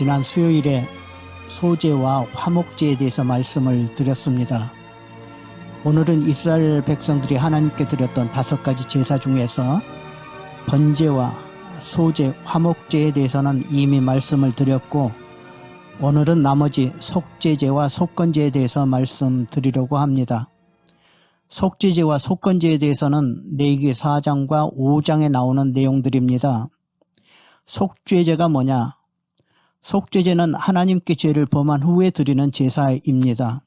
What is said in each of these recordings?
지난 수요일에 소재와 화목제에 대해서 말씀을 드렸습니다. 오늘은 이스라엘 백성들이 하나님께 드렸던 다섯 가지 제사 중에서 번제와 소재, 화목제에 대해서는 이미 말씀을 드렸고 오늘은 나머지 속제제와 속건제에 대해서 말씀드리려고 합니다. 속죄제와 속건제에 대해서는 레이기 4장과 5장에 나오는 내용들입니다. 속죄제가 뭐냐? 속죄제는 하나님께 죄를 범한 후에 드리는 제사입니다.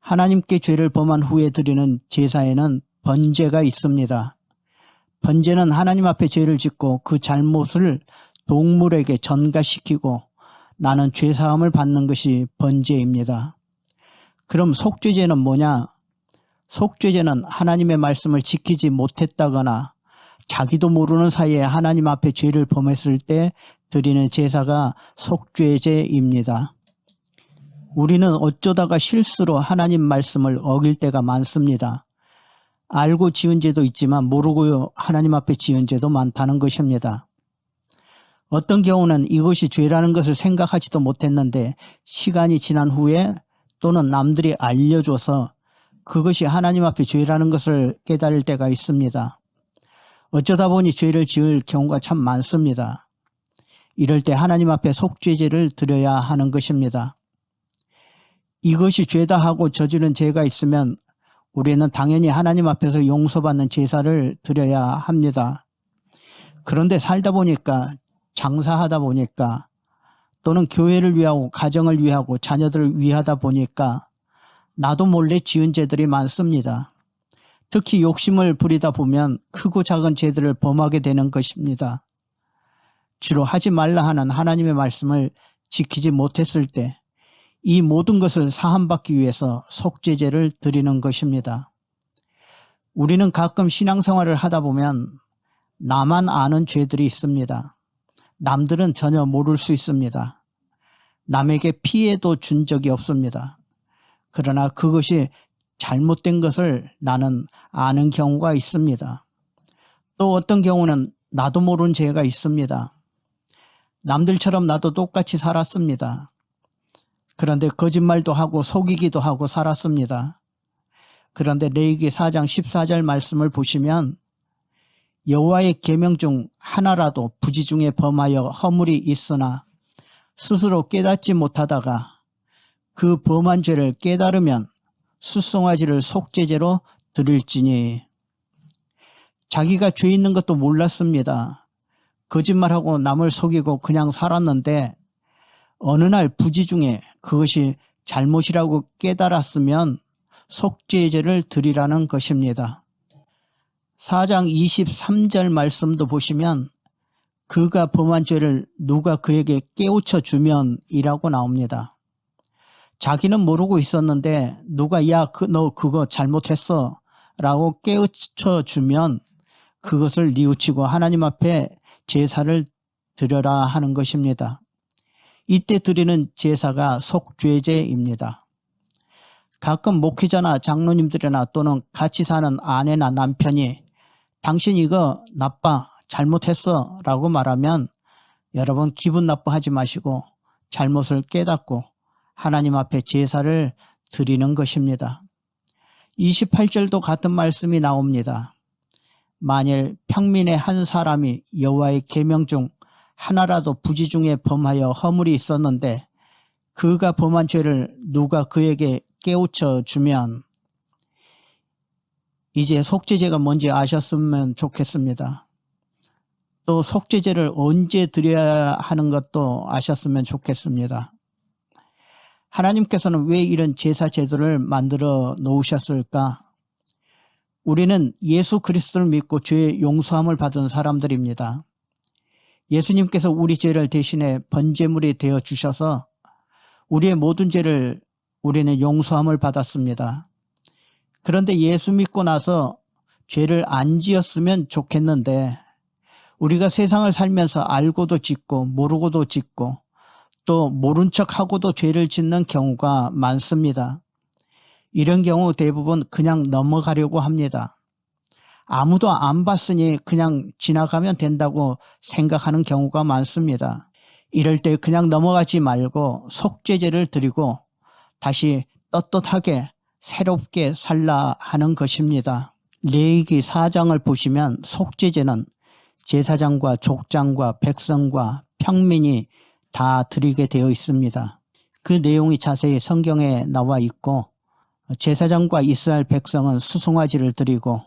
하나님께 죄를 범한 후에 드리는 제사에는 번제가 있습니다. 번제는 하나님 앞에 죄를 짓고 그 잘못을 동물에게 전가시키고 나는 죄사함을 받는 것이 번제입니다. 그럼 속죄제는 뭐냐? 속죄제는 하나님의 말씀을 지키지 못했다거나 자기도 모르는 사이에 하나님 앞에 죄를 범했을 때 드리는 제사가 속죄제입니다. 우리는 어쩌다가 실수로 하나님 말씀을 어길 때가 많습니다. 알고 지은 죄도 있지만 모르고 하나님 앞에 지은 죄도 많다는 것입니다. 어떤 경우는 이것이 죄라는 것을 생각하지도 못했는데 시간이 지난 후에 또는 남들이 알려줘서 그것이 하나님 앞에 죄라는 것을 깨달을 때가 있습니다. 어쩌다 보니 죄를 지을 경우가 참 많습니다. 이럴 때 하나님 앞에 속죄제를 드려야 하는 것입니다. 이것이 죄다 하고 저지른 죄가 있으면 우리는 당연히 하나님 앞에서 용서받는 제사를 드려야 합니다. 그런데 살다 보니까 장사하다 보니까 또는 교회를 위하고 가정을 위하고 자녀들을 위하다 보니까 나도 몰래 지은 죄들이 많습니다. 특히 욕심을 부리다 보면 크고 작은 죄들을 범하게 되는 것입니다. 주로 하지 말라 하는 하나님의 말씀을 지키지 못했을 때 이 모든 것을 사함받기 위해서 속죄제를 드리는 것입니다. 우리는 가끔 신앙생활을 하다 보면 나만 아는 죄들이 있습니다. 남들은 전혀 모를 수 있습니다. 남에게 피해도 준 적이 없습니다. 그러나 그것이 잘못된 것을 나는 아는 경우가 있습니다. 또 어떤 경우는 나도 모르는 죄가 있습니다. 남들처럼 나도 똑같이 살았습니다. 그런데 거짓말도 하고 속이기도 하고 살았습니다. 그런데 레이기 4장 14절 말씀을 보시면 여호와의 계명 중 하나라도 부지 중에 범하여 허물이 있으나 스스로 깨닫지 못하다가 그 범한 죄를 깨달으면 수송아지를 속죄제로 드릴지니 자기가 죄 있는 것도 몰랐습니다. 거짓말하고 남을 속이고 그냥 살았는데 어느 날 부지 중에 그것이 잘못이라고 깨달았으면 속죄제를 드리라는 것입니다. 4장 23절 말씀도 보시면 그가 범한 죄를 누가 그에게 깨우쳐 주면 이라고 나옵니다. 자기는 모르고 있었는데 누가 야, 그, 너 그거 잘못했어 라고 깨우쳐 주면 그것을 뉘우치고 하나님 앞에 제사를 드려라 하는 것입니다. 이때 드리는 제사가 속죄제입니다. 가끔 목회자나 장로님들이나 또는 같이 사는 아내나 남편이 당신 이거 나빠 잘못했어 라고 말하면 여러분 기분 나빠하지 마시고 잘못을 깨닫고 하나님 앞에 제사를 드리는 것입니다. 28절도 같은 말씀이 나옵니다. 만일 평민의 한 사람이 여호와의 계명 중 하나라도 부지 중에 범하여 허물이 있었는데 그가 범한 죄를 누가 그에게 깨우쳐 주면 이제 속죄제가 뭔지 아셨으면 좋겠습니다. 또 속죄제를 언제 드려야 하는 것도 아셨으면 좋겠습니다. 하나님께서는 왜 이런 제사 제도를 만들어 놓으셨을까? 우리는 예수 그리스도를 믿고 죄의 용서함을 받은 사람들입니다. 예수님께서 우리 죄를 대신해 번제물이 되어 주셔서 우리의 모든 죄를 우리는 용서함을 받았습니다. 그런데 예수 믿고 나서 죄를 안 지었으면 좋겠는데 우리가 세상을 살면서 알고도 짓고 모르고도 짓고 또 모른 척하고도 죄를 짓는 경우가 많습니다. 이런 경우 대부분 그냥 넘어가려고 합니다. 아무도 안 봤으니 그냥 지나가면 된다고 생각하는 경우가 많습니다. 이럴 때 그냥 넘어가지 말고 속죄제를 드리고 다시 떳떳하게 새롭게 살라 하는 것입니다. 레이기 4장을 보시면 속죄제는 제사장과 족장과 백성과 평민이 다 드리게 되어 있습니다. 그 내용이 자세히 성경에 나와 있고 제사장과 이스라엘 백성은 수송아지를 드리고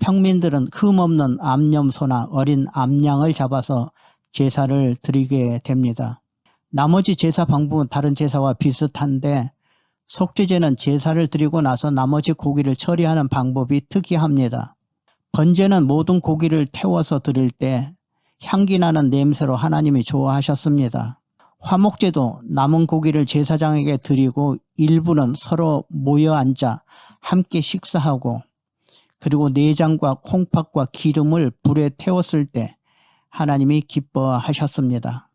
평민들은 흠없는 암염소나 어린 암양을 잡아서 제사를 드리게 됩니다. 나머지 제사 방법은 다른 제사와 비슷한데 속죄제는 제사를 드리고 나서 나머지 고기를 처리하는 방법이 특이합니다. 번제는 모든 고기를 태워서 드릴 때 향기 나는 냄새로 하나님이 좋아하셨습니다. 화목제도 남은 고기를 제사장에게 드리고 일부는 서로 모여 앉아 함께 식사하고 그리고 내장과 콩팥과 기름을 불에 태웠을 때 하나님이 기뻐하셨습니다.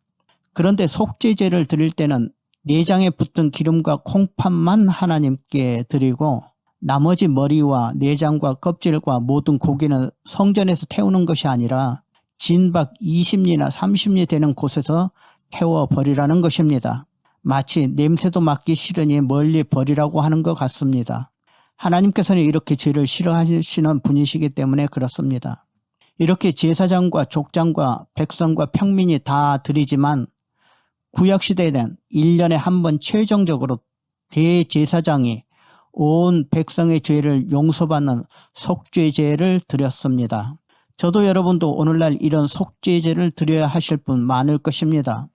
그런데 속죄제를 드릴 때는 내장에 붙은 기름과 콩팥만 하나님께 드리고 나머지 머리와 내장과 껍질과 모든 고기는 성전에서 태우는 것이 아니라 진박 20리나 30리 되는 곳에서 태워 버리라는 것입니다. 마치 냄새도 맡기 싫으니 멀리 버리라고 하는 것 같습니다. 하나님께서는 이렇게 죄를 싫어하시는 분이시기 때문에 그렇습니다. 이렇게 제사장과 족장과 백성과 평민이 다 드리지만 구약시대에는 1년에 한 번 최종적으로 대제사장이 온 백성의 죄를 용서받는 속죄제를 드렸습니다. 저도 여러분도 오늘날 이런 속죄제를 드려야 하실 분 많을 것입니다.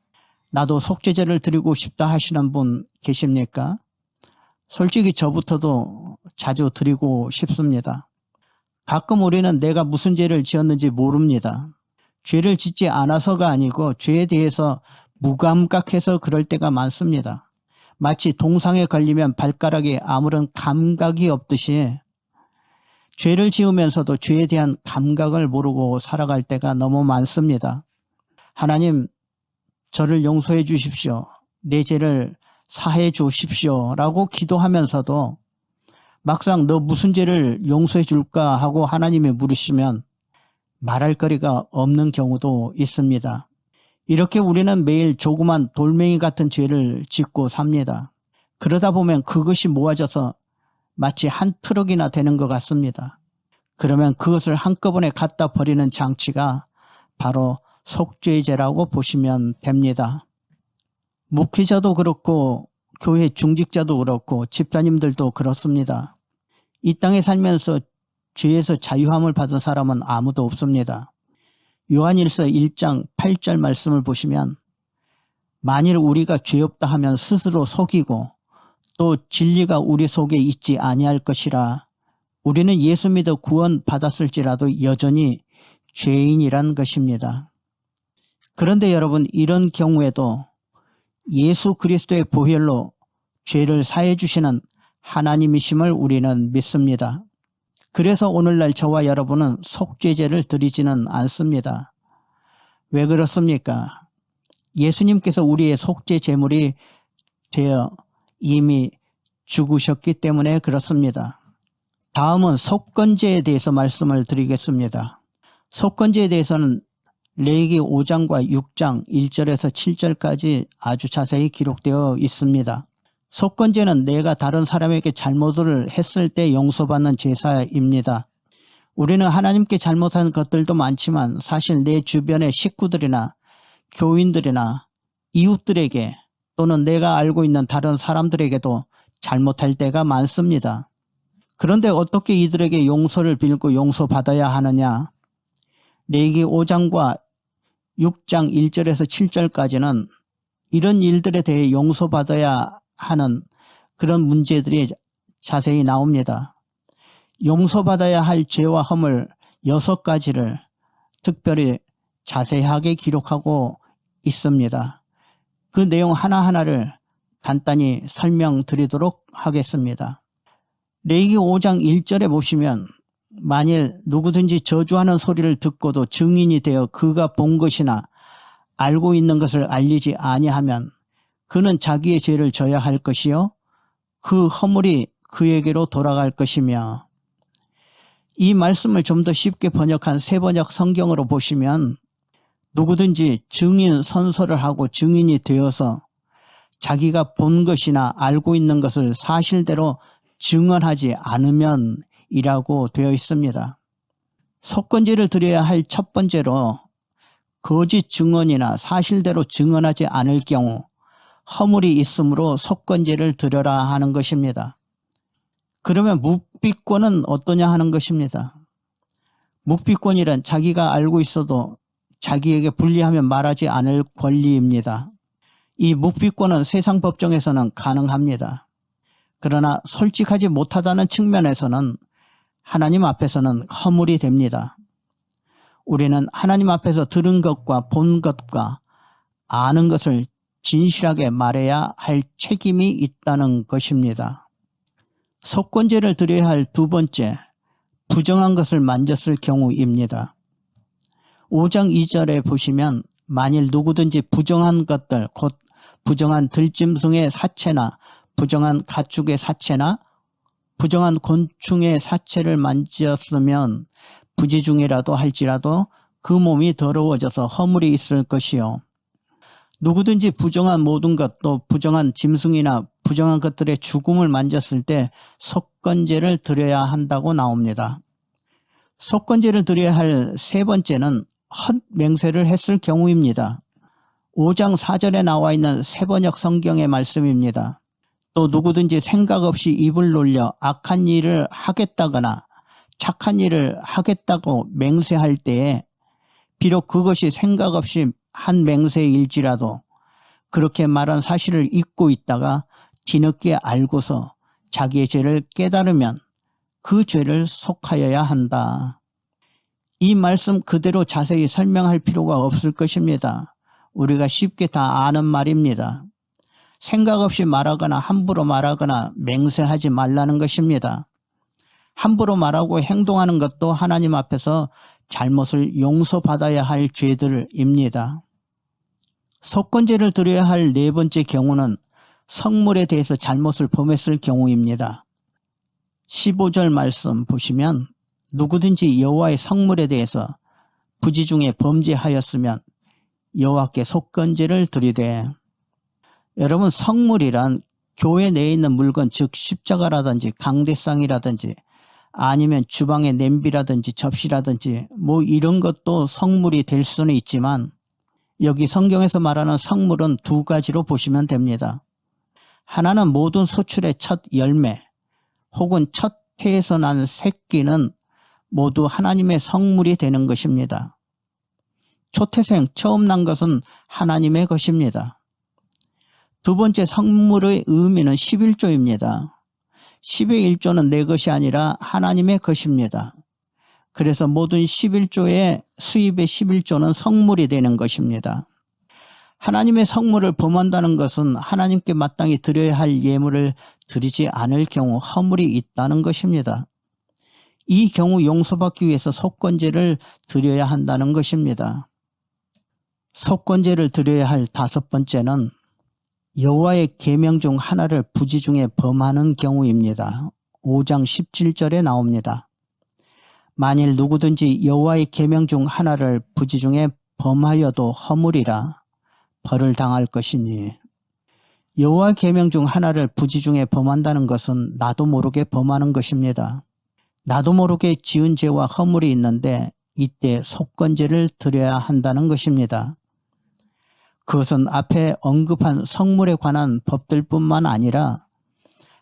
나도 속죄제를 드리고 싶다 하시는 분 계십니까? 솔직히 저부터도 자주 드리고 싶습니다. 가끔 우리는 내가 무슨 죄를 지었는지 모릅니다. 죄를 짓지 않아서가 아니고 죄에 대해서 무감각해서 그럴 때가 많습니다. 마치 동상에 걸리면 발가락에 아무런 감각이 없듯이 죄를 지으면서도 죄에 대한 감각을 모르고 살아갈 때가 너무 많습니다. 하나님, 저를 용서해 주십시오. 내 죄를 사해 주십시오. 라고 기도하면서도 막상 너 무슨 죄를 용서해 줄까 하고 하나님이 물으시면 말할 거리가 없는 경우도 있습니다. 이렇게 우리는 매일 조그만 돌멩이 같은 죄를 짓고 삽니다. 그러다 보면 그것이 모아져서 마치 한 트럭이나 되는 것 같습니다. 그러면 그것을 한꺼번에 갖다 버리는 장치가 바로 속죄제라고 보시면 됩니다. 목회자도 그렇고 교회 중직자도 그렇고 집사님들도 그렇습니다. 이 땅에 살면서 죄에서 자유함을 받은 사람은 아무도 없습니다. 요한일서 1장 8절 말씀을 보시면 만일 우리가 죄 없다 하면 스스로 속이고 또 진리가 우리 속에 있지 아니할 것이라 우리는 예수 믿어 구원 받았을지라도 여전히 죄인이란 것입니다. 그런데 여러분 이런 경우에도 예수 그리스도의 보혈로 죄를 사해 주시는 하나님이심을 우리는 믿습니다. 그래서 오늘날 저와 여러분은 속죄제를 드리지는 않습니다. 왜 그렇습니까? 예수님께서 우리의 속죄 제물이 되어 이미 죽으셨기 때문에 그렇습니다. 다음은 속건제에 대해서 말씀을 드리겠습니다. 속건제에 대해서는 레이기 5장과 6장 1절에서 7절까지 아주 자세히 기록되어 있습니다. 속건제는 내가 다른 사람에게 잘못을 했을 때 용서받는 제사입니다. 우리는 하나님께 잘못한 것들도 많지만 사실 내 주변의 식구들이나 교인들이나 이웃들에게 또는 내가 알고 있는 다른 사람들에게도 잘못할 때가 많습니다. 그런데 어떻게 이들에게 용서를 빌고 용서받아야 하느냐? 레기 5장과 6장 1절에서 7절까지는 이런 일들에 대해 용서받아야 하는 그런 문제들이 자세히 나옵니다. 용서받아야 할 죄와 허물 여섯 가지를 특별히 자세하게 기록하고 있습니다. 그 내용 하나하나를 간단히 설명드리도록 하겠습니다. 레이기 5장 1절에 보시면 만일 누구든지 저주하는 소리를 듣고도 증인이 되어 그가 본 것이나 알고 있는 것을 알리지 아니하면 그는 자기의 죄를 져야 할 것이요 그 허물이 그에게로 돌아갈 것이며. 이 말씀을 좀 더 쉽게 번역한 세번역 성경으로 보시면 누구든지 증인 선서를 하고 증인이 되어서 자기가 본 것이나 알고 있는 것을 사실대로 증언하지 않으면 이라고 되어 있습니다. 속건제를 드려야 할 첫 번째로 거짓 증언이나 사실대로 증언하지 않을 경우 허물이 있으므로 속건제를 드려라 하는 것입니다. 그러면 묵비권은 어떠냐 하는 것입니다. 묵비권이란 자기가 알고 있어도 자기에게 불리하면 말하지 않을 권리입니다. 이 묵비권은 세상 법정에서는 가능합니다. 그러나 솔직하지 못하다는 측면에서는 하나님 앞에서는 허물이 됩니다. 우리는 하나님 앞에서 들은 것과 본 것과 아는 것을 진실하게 말해야 할 책임이 있다는 것입니다. 속건제를 드려야 할 두 번째, 부정한 것을 만졌을 경우입니다. 5장 2절에 보시면 만일 누구든지 부정한 것들, 곧 부정한 들짐승의 사체나 부정한 가축의 사체나 부정한 곤충의 사체를 만지었으면 부지 중이라도 할지라도 그 몸이 더러워져서 허물이 있을 것이요. 누구든지 부정한 모든 것, 또 부정한 짐승이나 부정한 것들의 죽음을 만졌을 때 속건제를 드려야 한다고 나옵니다. 속건제를 드려야 할 세 번째는 헛 맹세를 했을 경우입니다. 5장 4절에 나와 있는 세번역 성경의 말씀입니다. 또 누구든지 생각 없이 입을 놀려 악한 일을 하겠다거나 착한 일을 하겠다고 맹세할 때에 비록 그것이 생각 없이 한 맹세일지라도 그렇게 말한 사실을 잊고 있다가 뒤늦게 알고서 자기의 죄를 깨달으면 그 죄를 속하여야 한다. 이 말씀 그대로 자세히 설명할 필요가 없을 것입니다. 우리가 쉽게 다 아는 말입니다. 생각 없이 말하거나 함부로 말하거나 맹세하지 말라는 것입니다. 함부로 말하고 행동하는 것도 하나님 앞에서 잘못을 용서받아야 할 죄들입니다. 속건제를 드려야 할 네 번째 경우는 성물에 대해서 잘못을 범했을 경우입니다. 15절 말씀 보시면 누구든지 여호와의 성물에 대해서 부지 중에 범죄하였으면 여호와께 속건제를 드리되 여러분 성물이란 교회 내에 있는 물건 즉 십자가라든지 강대상이라든지 아니면 주방의 냄비라든지 접시라든지 뭐 이런 것도 성물이 될 수는 있지만 여기 성경에서 말하는 성물은 두 가지로 보시면 됩니다. 하나는 모든 소출의 첫 열매 혹은 첫 해에서 난 새끼는 모두 하나님의 성물이 되는 것입니다. 초태생 처음 난 것은 하나님의 것입니다. 두 번째 성물의 의미는 11조입니다. 10의 1조는 내 것이 아니라 하나님의 것입니다. 그래서 모든 11조의 수입의 11조는 성물이 되는 것입니다. 하나님의 성물을 범한다는 것은 하나님께 마땅히 드려야 할 예물을 드리지 않을 경우 허물이 있다는 것입니다. 이 경우 용서받기 위해서 속건제를 드려야 한다는 것입니다. 속건제를 드려야 할 다섯 번째는 여호와의 계명 중 하나를 부지 중에 범하는 경우입니다. 5장 17절에 나옵니다. 만일 누구든지 여호와의 계명 중 하나를 부지 중에 범하여도 허물이라 벌을 당할 것이니 여호와 계명 중 하나를 부지 중에 범한다는 것은 나도 모르게 범하는 것입니다. 나도 모르게 지은 죄와 허물이 있는데 이때 속건제를 드려야 한다는 것입니다. 그것은 앞에 언급한 성물에 관한 법들뿐만 아니라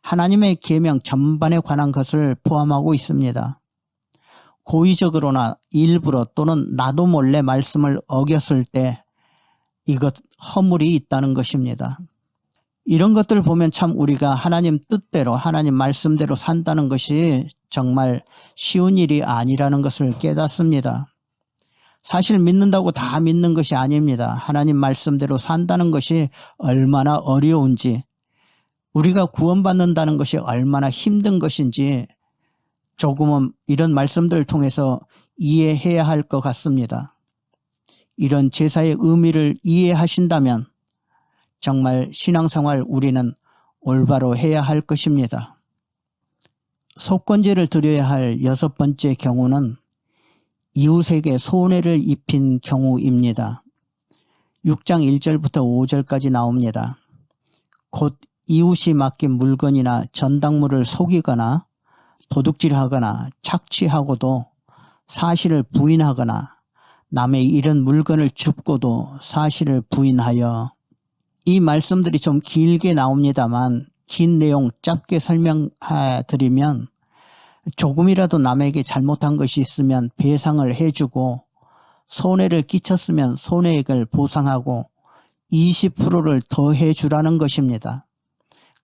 하나님의 계명 전반에 관한 것을 포함하고 있습니다. 고의적으로나 일부러 또는 나도 몰래 말씀을 어겼을 때 이것 허물이 있다는 것입니다. 이런 것들을 보면 참 우리가 하나님 뜻대로 하나님 말씀대로 산다는 것이 정말 쉬운 일이 아니라는 것을 깨닫습니다. 사실 믿는다고 다 믿는 것이 아닙니다. 하나님 말씀대로 산다는 것이 얼마나 어려운지 우리가 구원받는다는 것이 얼마나 힘든 것인지 조금은 이런 말씀들을 통해서 이해해야 할 것 같습니다. 이런 제사의 의미를 이해하신다면 정말 신앙생활 우리는 올바로 해야 할 것입니다. 속건제를 드려야 할 여섯 번째 경우는 이웃에게 손해를 입힌 경우입니다. 6장 1절부터 5절까지 나옵니다. 곧 이웃이 맡긴 물건이나 전당물을 속이거나 도둑질하거나 착취하고도 사실을 부인하거나 남의 잃은 물건을 줍고도 사실을 부인하여 이 말씀들이 좀 길게 나옵니다만 긴 내용 짧게 설명해 드리면 조금이라도 남에게 잘못한 것이 있으면 배상을 해주고 손해를 끼쳤으면 손해액을 보상하고 20%를 더 해 주라는 것입니다.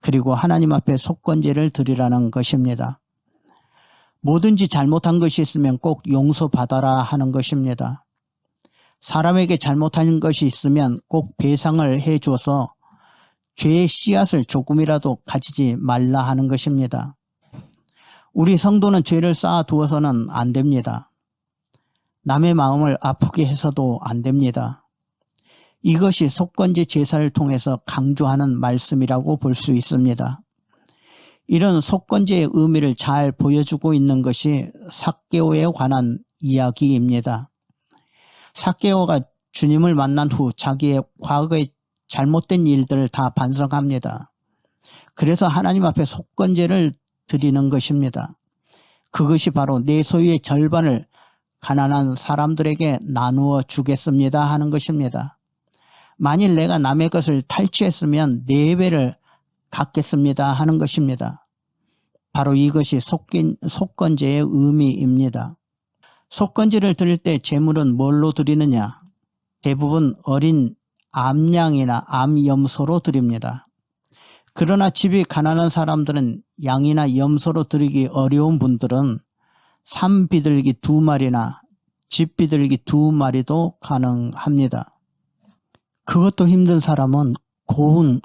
그리고 하나님 앞에 속건제를 드리라는 것입니다. 뭐든지 잘못한 것이 있으면 꼭 용서받아라 하는 것입니다. 사람에게 잘못한 것이 있으면 꼭 배상을 해줘서 죄의 씨앗을 조금이라도 가지지 말라 하는 것입니다. 우리 성도는 죄를 쌓아두어서는 안 됩니다. 남의 마음을 아프게 해서도 안 됩니다. 이것이 속건제 제사를 통해서 강조하는 말씀이라고 볼 수 있습니다. 이런 속건제의 의미를 잘 보여주고 있는 것이 삭개오에 관한 이야기입니다. 삭개오가 주님을 만난 후 자기의 과거의 잘못된 일들을 다 반성합니다. 그래서 하나님 앞에 속건제를 드리는 것입니다. 그것이 바로 내 소유의 절반을 가난한 사람들에게 나누어 주겠습니다 하는 것입니다. 만일 내가 남의 것을 탈취했으면 네 배를 갚겠습니다 하는 것입니다. 바로 이것이 속긴, 속건제의 의미입니다. 속건제를 드릴 때 제물은 뭘로 드리느냐? 대부분 어린 암양이나 암염소로 드립니다. 그러나 집이 가난한 사람들은 양이나 염소로 드리기 어려운 분들은 산비둘기 두 마리나 집비둘기 두 마리도 가능합니다. 그것도 힘든 사람은 고운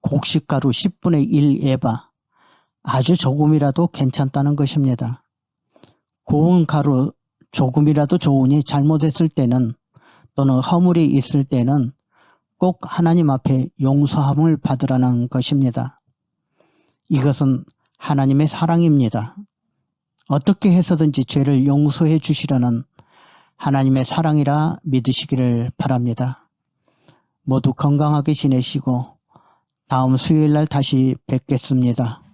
곡식가루 10분의 1 에바 아주 조금이라도 괜찮다는 것입니다. 고운 가루 조금이라도 좋으니 잘못했을 때는 또는 허물이 있을 때는 꼭 하나님 앞에 용서함을 받으라는 것입니다. 이것은 하나님의 사랑입니다. 어떻게 해서든지 죄를 용서해 주시려는 하나님의 사랑이라 믿으시기를 바랍니다. 모두 건강하게 지내시고 다음 수요일 날 다시 뵙겠습니다.